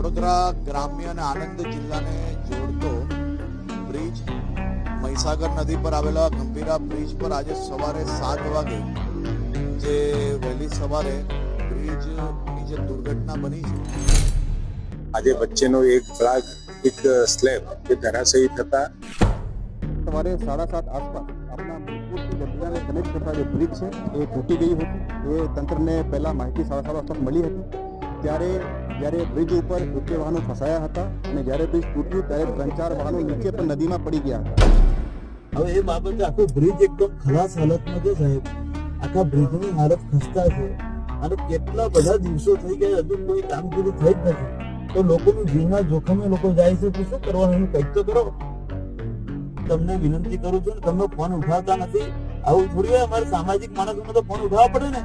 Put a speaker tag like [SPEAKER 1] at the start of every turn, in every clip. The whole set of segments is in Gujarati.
[SPEAKER 1] વડોદરા ગ્રામ્ય અને આણંદ જિલ્લાને જોડતો બ્રિજ મહીસાગર નદી પર આવેલા ગંભીરા બ્રિજ પર આજે સવારે સાત વાગે જે વહેલી સવારે બ્રિજની જે દુર્ઘટના બની છે.
[SPEAKER 2] આજે વચ્ચેનો એક બ્લાક એક સ્લેબ એ ધરાશયી થતા
[SPEAKER 3] સવારે સાડા સાત આસપાસ આપણા ગઢિયાને કનેક્ટ કરતા જે બ્રિજ છે એ તૂટી ગઈ હતી. એ તંત્રને પહેલાં માહિતી સાડા સાડા આસપાસ મળી હતી. ત્યારે જ્યારે બ્રિજ ઉપર એકે વાહનો ફસાયા હતા અને જ્યારે બ્રિજ તૂટ્યું ત્યારે ત્રણ, ચાર વાહનો નીચે પણ નદીમાં પડી ગયા હતા.
[SPEAKER 4] હવે એ બાબતે આખો બ્રિજ એકદમ ખલાસ હાલતમાં છે સાહેબ, આખા બ્રિજની હાલત ખસ્તા છે. અને કેટલા બધા દિવસો થઈ ગયા હજુ કોઈ કામગીરી થઈ જ નથી. તો લોકોનું જીવના જોખમે લોકો જાય છે, તો શું કરવાનું? કંઈક તો કરો. તમને વિનંતી કરું છું તમે ફોન ઉઠાવતા નથી. આવું થોડી અમારે સામાજિક માણસોને તો ફોન ઉઠાવવા પડે ને.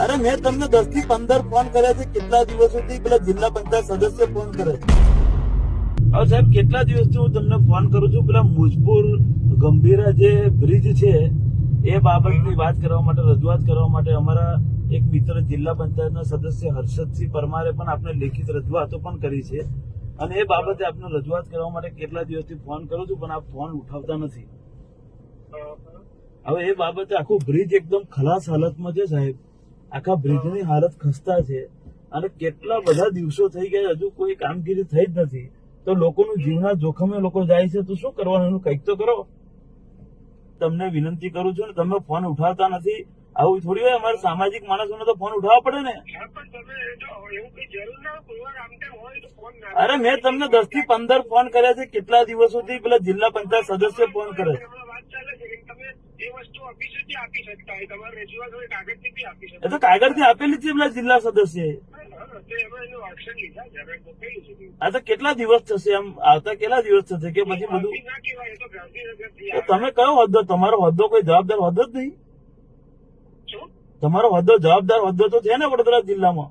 [SPEAKER 4] અરે મેં તમને દસથી પંદર ફોન કર્યા છે કેટલા દિવસોથી પેલા જિલ્લા પંચાયત સદસ્ય ફોન કરે છે? હવે સાહેબ કેટલા દિવસથી હું તમને ફોન કરું છું? પેલા મુજપુર ગંભીરા જે બ્રિજ છે એ બાબતની વાત કરવા માટે રજૂઆત કરવા માટે અમારા એક મિત્ર જિલ્લા પંચાયતના સદસ્ય હર્ષદસિંહ પરમારે પણ આપણે લેખિત રજૂઆતો પણ કરી છે. અને એ બાબતે આપને રજૂઆત કરવા માટે કેટલા દિવસથી ફોન કરું છું પણ આપ ફોન ઉઠાવતા નથી. હવે એ બાબતે આખું બ્રિજ એકદમ ખલાસ હાલતમાં છે સાહેબ. આખા બ્રિજની હાલત ખસ્તા છે અને કેટલા બધા દિવસો થઈ ગયા હજુ કોઈ કામગીરી થઈ જ નથી. તો લોકોનું જીવના જોખમે લોકો જાય છે તો શું કરવાનું? કંઈક તો કરો. તમને વિનંતી કરું છું ને તમે ફોન ઉઠાવતા નથી. આવું થોડી હોય અમારે સામાજિક માણસોને તો ફોન ઉઠાવવા પડે ને. અરે મેં તમને દસથી પંદર ફોન કર્યા છે કેટલા દિવસોથી પેલા જિલ્લા પંચાયત સદસ્ય ફોન કરે છે. એ તો કાગળથી આપેલી છે એમના જિલ્લા સદસ્ય આ તો કેટલા દિવસ થશે એમ? આવતા કેટલા દિવસ થશે કે પછી બધું? તો તમે કયો હોદ્દો? તમારો હોદ્દો કોઈ જવાબદાર હોદ્દો જ નહીં. તમારો હોદ્દો જવાબદાર હોદ્દો તો છે ને વડોદરા જિલ્લામાં.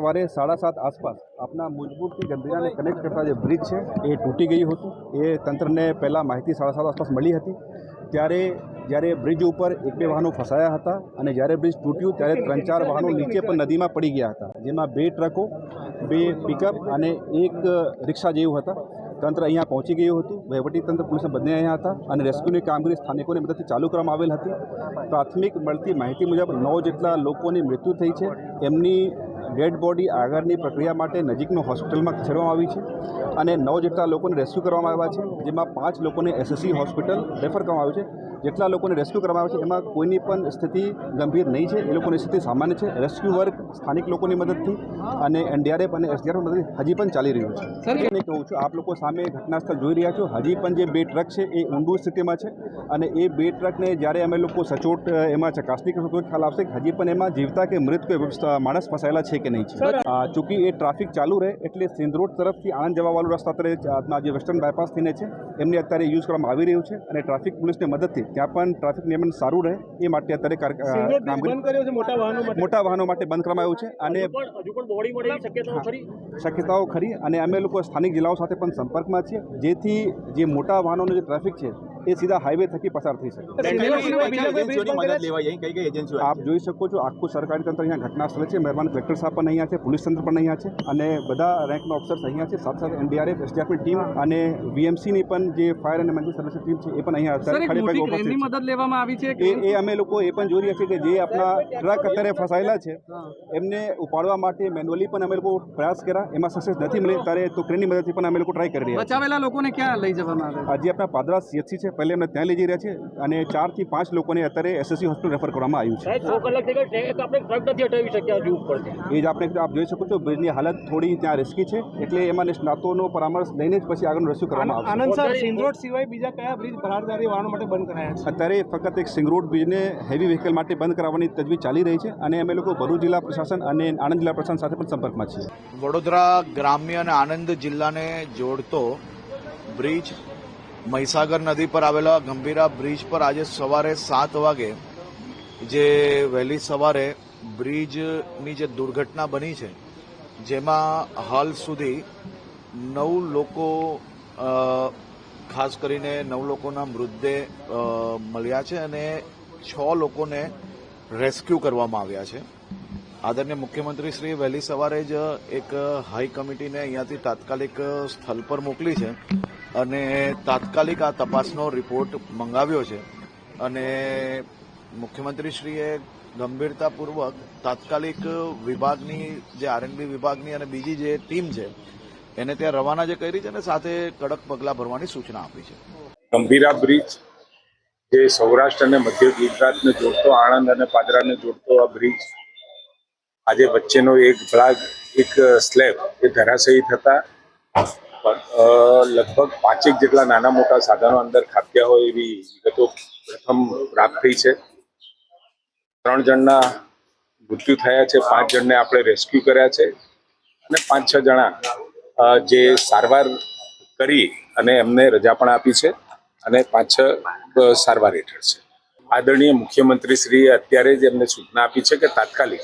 [SPEAKER 3] સવારે સાડા સાત આસપાસ આપના મુજપુરથી ગંભીરાને કનેક્ટ કરતા જે બ્રિજ છે, એ તૂટી ગયું હતું. એ તંત્રને પહેલાં માહિતી સાડા સાત આસપાસ મળી હતી. ત્યારે જ્યારે બ્રિજ ઉપર એક બે વાહનો ફસાયા હતા અને જ્યારે બ્રિજ તૂટ્યું ત્યારે ત્રણ ચાર વાહનો નીચે પણ નદીમાં પડી ગયા હતા. જેમાં બે ટ્રકો, બે પિકઅપ અને એક રિક્ષા જેવું હતા. તંત્ર અહીંયા પહોંચી ગયું હતું. વહીવટી તંત્ર પોલીસને બંને અહીંયા હતા અને રેસ્ક્યુની કામગીરી સ્થાનિકોની મદદથી ચાલુ કરવામાં આવેલ હતી. પ્રાથમિક મળતી માહિતી મુજબ નવ જેટલા લોકોની મૃત્યુ થઈ છે. એમની ડેડ બોડી આગળની પ્રક્રિયા માટે નજીકનું હોસ્પિટલમાં ખસેડવામાં આવી છે અને નવ જેટલા લોકોને રેસ્ક્યુ કરવામાં આવ્યા છે જેમાં પાંચ લોકોને એસએસસી હોસ્પિટલ રેફર કરવામાં આવ્યું છે. જેટલા લોકોને રેસ્ક્યુ કરવામાં આવે છે એમાં કોઈની પણ સ્થિતિ ગંભીર નહીં છે. એ લોકોની સ્થિતિ સામાન્ય છે. રેસ્ક્યુ વર્ક સ્થાનિક લોકોની મદદથી અને એનડીઆરએફ અને એસડીઆરએફ મદદથી હજી પણ ચાલી રહ્યું છે. હું કહું છું આપ લોકો સામે ઘટનાસ્થળ જોઈ રહ્યા છો. હજી પણ જે બે ટ્રક છે એ ઊંડું સ્થિતિમાં છે અને એ બે ટ્રકને જ્યારે અમે લોકો સચોટ એમાં ચકાસણી કરશું તો ખ્યાલ આવશે કે હજી પણ એમાં જીવતા કે મૃત કોઈ માણસ ફસાયેલા છે. કે નહીં છે? આ, ચૂંકી એ ટ્રાફિક ચાલુ રહે એટલે સિંધરોડ તરફથી આણંદ જવાવાળું રસ્તા અત્યારે જે વેસ્ટર્ન બાયપાસ થઈને છે એમને અત્યારે યુઝ કરવામાં આવી રહ્યું છે અને ટ્રાફિક પોલીસની મદદથી ત્યાં પણ ટ્રાફિક નિયમન સારું રહે એ માટે અત્યારે કામગીરી
[SPEAKER 5] મોટા વાહનો માટે.
[SPEAKER 3] બંધ કરવામાં આવ્યું છે અને
[SPEAKER 5] શક્યતાઓ ખરી
[SPEAKER 3] અને અમે લોકો સ્થાનિક જિલ્લાઓ સાથે પણ સંપર્કમાં છીએ જેથી જે મોટા વાહનોનો જે ટ્રાફિક છે એ સીધા હાઈવે થકી પસાર થઈ શકે. આપ જોઈ શકો છો આખું સરકારી તંત્ર અહીંયા ઘટના સ્થળે છે મહેરબાન કલેક્ટર સાહેબ પણ અહીંયા છે પોલીસ તંત્ર પણ અહીંયા છે અને બધા રેન્કના ઓફિસર્સ અહીંયા છે સાથે સાથે એનડીઆરએફ એસડીઆરએફની ટીમ અને વીએમસીની પણ જે ફાયર અને એમરજન્સી સર્વિસ ટીમ છે એ પણ અહીંયા અત્યારે ખડે પગે.
[SPEAKER 5] મદદ લેવામાં આવી છે
[SPEAKER 3] એ એ અમે લોકો એ પણ જોઈ રહ્યા છીએ કે જે આપણા ટ્રક અત્યારે ફસાયેલા છે એમને ઉપાડવા માટે મેન્યુઅલી પણ અમે લોકો પ્રયાસ કર્યા એમાં સક્સેસ નથી મળી ત્યારે તો ક્રેનની મદદથી પણ અમે લોકો ટ્રાય કરી રહ્યા
[SPEAKER 5] બચાવેલા લોકોને ક્યાં લઈ જવામાં આવે?
[SPEAKER 3] આજે આપણા પાદરા સીએચસી છે છે. પહેલે એમને ત્યાં લઈ જઈ રહ્યા છે અને ચારથી પાંચ લોકોને અત્યારે એસએસસી હોસ્પિટલ રેફર કરવામાં આવ્યું છે.
[SPEAKER 5] સાહેબ છ કલાક થઈ આપણે ટ્રક નથી હટાવી શક્યા હજુ ઉપરથી.
[SPEAKER 3] એ જ આપણે આપ જોઈ શકો છો બ્રિજની હાલત થોડી ત્યાં રિસ્કી છે એટલે એમાં નિષ્ણાતોનો પરામર્શ લઈને જ પછી આગળનું રસ્યુ કરવામાં આવશે.
[SPEAKER 5] આનંદ સર સિંગરોડ સિવાય બીજા કયા બ્રિજ ભરારદારી વાહનો માટે બંધ કરાયા છે?
[SPEAKER 3] અત્યારે ફક્ત એક સિંગરોડ બ્રિજને હેવી વ્હીકલ માટે બંધ કરાવવાની તજવીજ ચાલી રહી છે અને અમે લોકો ભરૂચ જિલ્લા પ્રશાસન અને આણંદ જિલ્લા પ્રશાસન સાથે પણ સંપર્કમાં છીએ.
[SPEAKER 1] વડોદરા ગ્રામ્ય અને આણંદ જિલ્લાને જોડતો બ્રિજ મહીસાગર નદી પર આવેલા ગંભીરા બ્રિજ પર આજે સવારે સાત વાગે જે વહેલી સવારે બ્રિજની જે દુર્ઘટના બની છે, જેમાં હાલ સુધી નવ લોકો ખાસ કરીને નવ લોકોના મૃતદેહ મળ્યા છે અને છ લોકોને રેસ્ક્યુ કરવામાં આવ્યા છે. આદરણીય મુખ્યમંત્રી શ્રી વહેલી સવારે જ એક હાઈ કમિટીને અહીંયાથી તાત્કાલિક સ્થળ પર મોકલી છે અને તાત્કાલિક આ તપાસનો રિપોર્ટ મંગાવ્યો છે. અને મુખ્યમંત્રીશ્રીએ ગંભીરતાપૂર્વક તાત્કાલિક વિભાગની જે આરએનબી વિભાગની અને બીજી જે ટીમ છે, એને ત્યાં રવાના જે કરી છે અને સાથે કડક પગલાં ભરવાની સૂચના આપી છે.
[SPEAKER 2] ગંભીરા બ્રિજ જે સૌરાષ્ટ્ર અને મધ્ય ગુજરાતને જોડતો, આણંદ અને પાદરાને જોડતો આ બ્રિજ આજે વચ્ચેનો એક ભાગ, એક સ્લેબ એ ધરાશયી થતા લગભગ પાંચેક જેટલા નાના મોટા સાધનો અંદર ખાપ્યા હોય એવી વિગતો પ્રથમ પ્રાપ્ત થઈ છે. ત્રણ જણના મૃત્યુ થયા છે, પાંચ જણને આપણે રેસ્ક્યુ કર્યા છે અને પાંચ, છ જણા જે સારવાર કરી અને એમને રજા પણ આપી છે અને પાંચ, છ સારવાર હેઠળ છે. આદરણીય મુખ્યમંત્રી શ્રીએ અત્યારે જ એમને સૂચના આપી છે કે તાત્કાલિક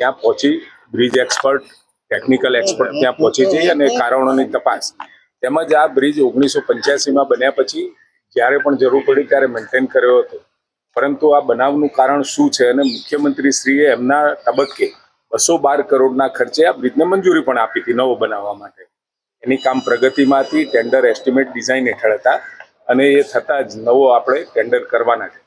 [SPEAKER 2] ત્યાં પહોંચી બ્રિજ એક્સપર્ટ ટેકનિકલ એક્સપર્ટ ત્યાં પહોંચી જઈ અને કારણોની તપાસ. તેમજ આ બ્રિજ ઓગણીસો પંચ્યાસીમાં બન્યા પછી જ્યારે પણ જરૂર પડી ત્યારે મેન્ટેન કર્યો હતો. પરંતુ આ બનાવનું કારણ શું છે અને મુખ્યમંત્રી શ્રીએ એમના તબક્કે બસો બાર કરોડના ખર્ચે આ બ્રિજને મંજૂરી પણ આપી હતી નવો બનાવવા માટે. એની કામ પ્રગતિમાં હતી ટેન્ડર એસ્ટિમેટ ડિઝાઇન હેઠળ હતા અને એ થતાં જ નવો આપણે ટેન્ડર કરવાના છે.